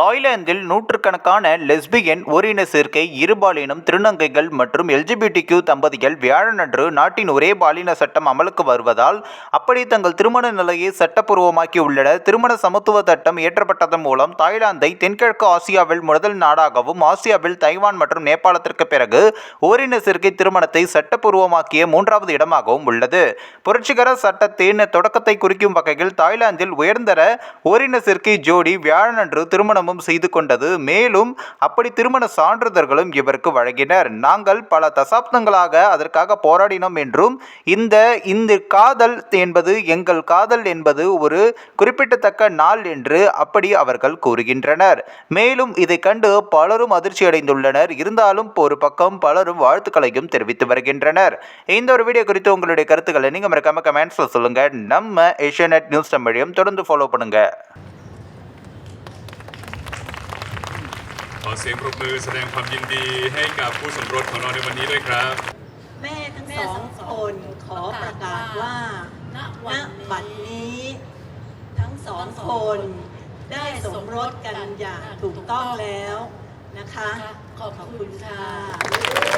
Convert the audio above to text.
தாய்லாந்தில் நூற்றுக்கணக்கான லெஸ்பியன் ஓரின சேர்க்கை இருபாலினம் திருநங்கைகள் மற்றும் எல்ஜிபிடிக்யூ தம்பதிகள் வியாழனன்று நாட்டின் ஒரே பாலின சட்டம் அமலுக்கு வருவதால் அப்படி தங்கள் திருமண நிலையை சட்டப்பூர்வமாக்கி உள்ளன. திருமண சமத்துவ சட்டம் இயற்றப்பட்டதன் மூலம் தாய்லாந்தை தென்கிழக்கு ஆசியாவில் முதல் நாடாகவும் ஆசியாவில் தைவான் மற்றும் நேபாளத்திற்கு பிறகு ஓரின சேர்க்கை திருமணத்தை சட்டப்பூர்வமாக்கிய மூன்றாவது இடமாகவும் உள்ளது. புரட்சிகர சட்டத்தின் தொடக்கத்தை குறிக்கும் வகையில் தாய்லாந்தில் உயர்ந்தர ஓரின சேர்க்கை ஜோடி வியாழனன்று திருமணமும் செய்து கொண்டது. மேலும் அப்படி திருமண சான்றிதழ்களும் இவருக்கு வழங்கினர். நாங்கள் பல தசாப்தங்களாக அதற்காக போராடினோம் என்றும் இந்த இந்த காதல் என்பது எங்கள் காதல் என்பது ஒரு குறிப்பிடத்தக்க நாள் என்று அப்படி அவர்கள் கூறுகின்றனர். மேலும் இதை கண்டு பலரும் அதிர்ச்சி அடைந்துள்ளனர் இருந்தாலும் ஒரு பக்கம் பலரும் வாழ்த்துக்களையும் தெரிவித்து வருகின்றனர். இந்த ஒரு வீடியோ குறித்து உங்களுடைய கருத்துக்களை நீங்கள் மறக்காம கமெண்ட்ஸில் சொல்லுங்கள் நம்ம ஏஷியா நியூஸ் தமிழையும் தொடர்ந்து ஃபாலோ பண்ணுங்கள் ขอเสียงปรบมือแสดงความยินดีให้กับผู้สมรสของเราในวันนี้ด้วยครับ แม่ทั้งสองคนขอประกาศว่า ณณวันบัดนี้นี้ ทั้งสองคนได้สมรสกันอย่างถูกต้องแล้วนะคะ ขอบขอบคุคุณณค่ะค่ะ